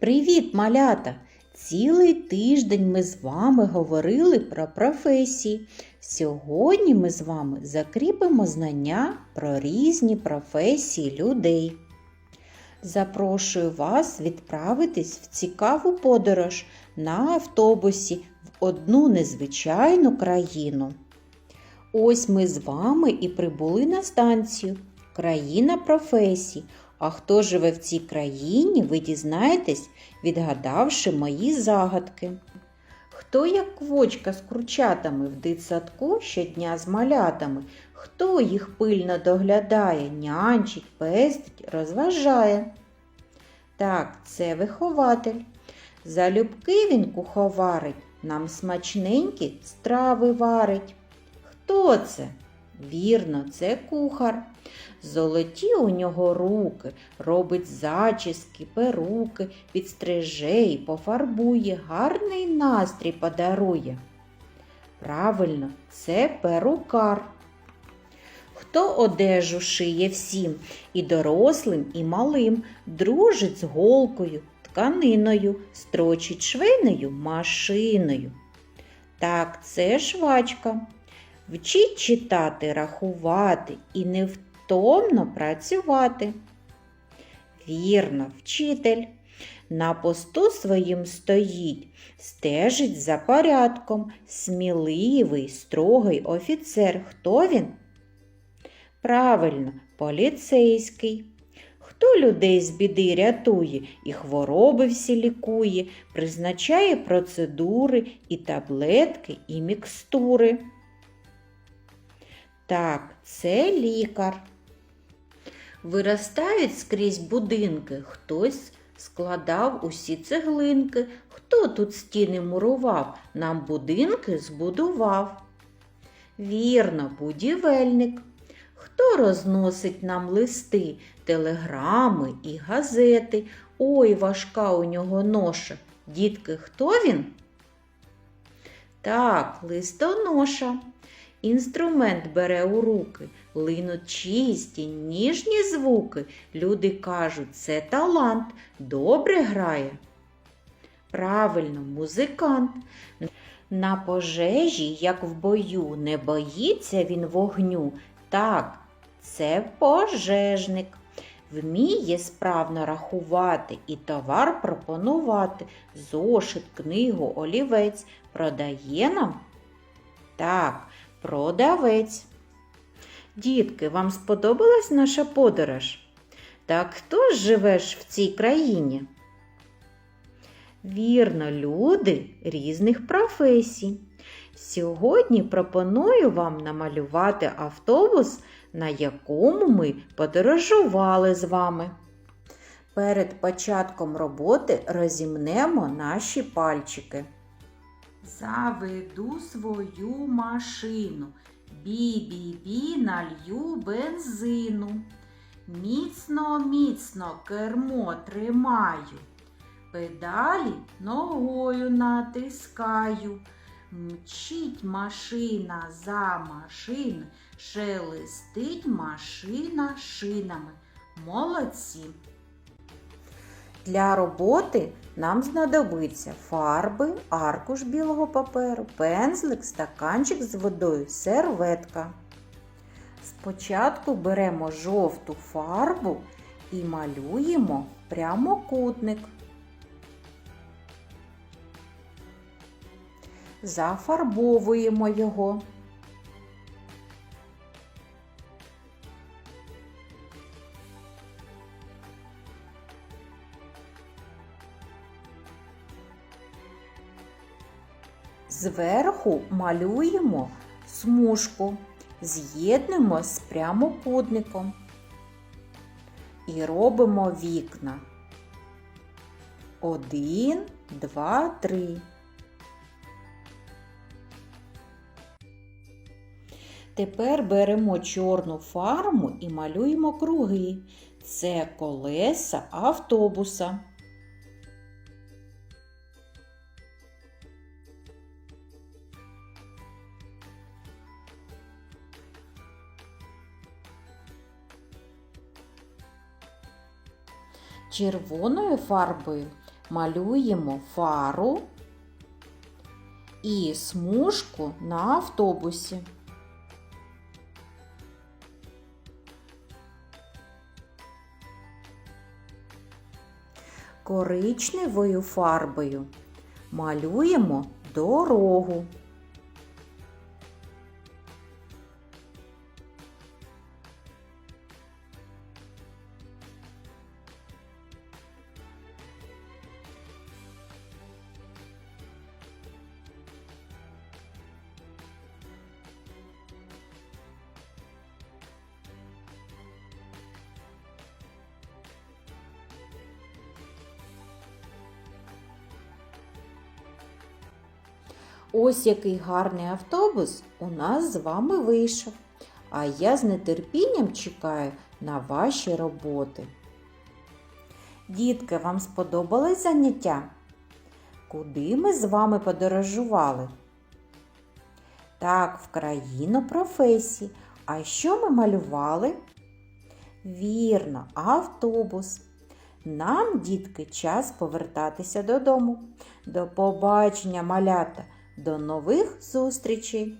Привіт, малята! Цілий тиждень ми з вами говорили про професії. Сьогодні ми з вами закріпимо знання про різні професії людей. Запрошую вас відправитись в цікаву подорож на автобусі в одну незвичайну країну. Ось ми з вами і прибули на станцію Країна професій. А хто живе в цій країні, ви дізнаєтесь, відгадавши мої загадки. Хто як квочка з курчатами в дитсадку щодня з малятами, хто їх пильно доглядає, нянчить, пестить, розважає? Так, це вихователь. Залюбки він куховарить, нам смачненькі страви варить. Хто це? Вірно, це кухар. Золоті у нього руки, робить зачіски, перуки, підстриже і пофарбує, гарний настрій подарує. Правильно, це перукар. Хто одежу шиє всім, і дорослим, і малим, дружить з голкою, тканиною, строчить швейною машиною. Так, це швачка. Вчить читати, рахувати і невтомно працювати. Вірно, вчитель. На посту своїм стоїть, стежить за порядком, сміливий, строгий офіцер. Хто він? Правильно, поліцейський. Хто людей з біди рятує і хвороби всі лікує, призначає процедури і таблетки, і мікстури. Так, це лікар. Виростають скрізь будинки, хтось складав усі цеглинки, хто тут стіни мурував, нам будинки збудував. Вірно, будівельник. Хто розносить нам листи, телеграми і газети? Ой, важка у нього ноша. Дітки, хто він? Так, листоноша. Інструмент бере у руки, линуть чисті, ніжні звуки. Люди кажуть, це талант, добре грає. Правильно, музикант. На пожежі, як в бою, не боїться він вогню. Так, це пожежник. Вміє справно рахувати і товар пропонувати. Зошит, книгу, олівець продає нам? Так, продавець. Дітки, вам сподобалась наша подорож? Так хто ж живеш в цій країні? Вірно, люди різних професій. Сьогодні пропоную вам намалювати автобус, на якому ми подорожували з вами. Перед початком роботи розімнемо наші пальчики. Заведу свою машину, бі-бі-бі налью бензину. Міцно, міцно кермо тримаю, педалі ногою натискаю. Мчить машина за машин, шелестить машина шинами. Молодці. Для роботи нам знадобиться фарби, аркуш білого паперу, пензлик, стаканчик з водою, серветка. Спочатку беремо жовту фарбу і малюємо прямокутник. Зафарбовуємо його. Зверху малюємо смужку, з'єднуємо з прямокутником і робимо вікна. Один, два, три. Тепер беремо чорну фарму і малюємо круги. Це колеса автобуса. Червоною фарбою малюємо фару і смужку на автобусі. Коричневою фарбою малюємо дорогу. Ось який гарний автобус у нас з вами вийшов. А я з нетерпінням чекаю на ваші роботи. Дітки, вам сподобалось заняття? Куди ми з вами подорожували? Так, в країну професій. А що ми малювали? Вірно, автобус. Нам, дітки, час повертатися додому. До побачення, малята! До нових зустрічей!